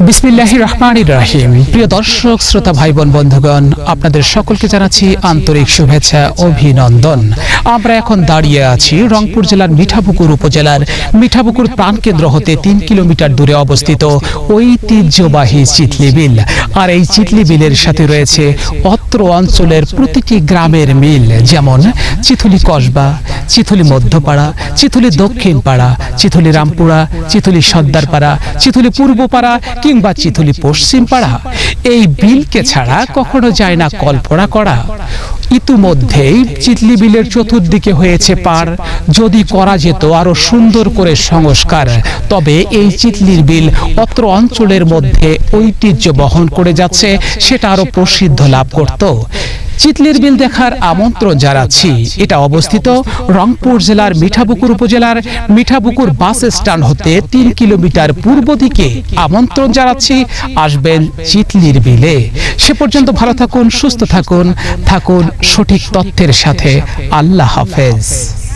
বিসমিল্লাহির রহমানির রাহিম। প্রিয় দর্শক, শ্রোতা ভাই বোন বন্ধুগণ, আপনাদের সকলকে জানাচ্ছি আন্তরিক শুভেচ্ছা, অভিনন্দন। আমরা এখন দাঁড়িয়ে আছি রংপুর জেলার মিঠাপুকুর উপজেলার মিঠাপুকুর প্রাণকেন্দ্র হতে তিন কিলোমিটার দূরে অবস্থিত ঐতিহ্যবাহী চিতলি বিল। আর এই চিতলি বিলের সাথে রয়েছে অত্র অঞ্চলের প্রতিটি গ্রামের মিল, যেমন চিথুলি কসবা চিথুলি মধ্যপাড়া, চিথুলি দক্ষিণ পাড়া চিথুলি রামপুরা, চিথুলি সর্দারপাড়া, চিথুলি পূর্বপাড়া কিংবা চিথুলি পশ্চিম পাড়া এই বিলকে ছাড়া কখনো যায় না কল্পনা করা। ইতিমধ্যেই চিতলি বিলের চতুর্দিকে হয়েছে পার। যদি করা যেত আরও সুন্দর করে সংস্কার, তবে এই চিতলির বিল অত্র অঞ্চলের মধ্যে ঐতিহ্য বহন করে যাচ্ছে, সেটা আরও প্রসিদ্ধ লাভ করত। চিতলির বিল দেখার আমন্ত্রণ জানাচ্ছি। এটা অবস্থিত রংপুর জেলার মিঠাবুকুর উপজেলার মিঠাবুকুর বাস স্ট্যান্ড হতে তিন কিলোমিটার পূর্ব দিকে। আমন্ত্রণ জানাচ্ছি, আসবেন চিতলির বিলে। সে পর্যন্ত ভালো থাকুন, সুস্থ থাকুন থাকুন সঠিক তথ্যের সাথে। আল্লাহ হাফেজ।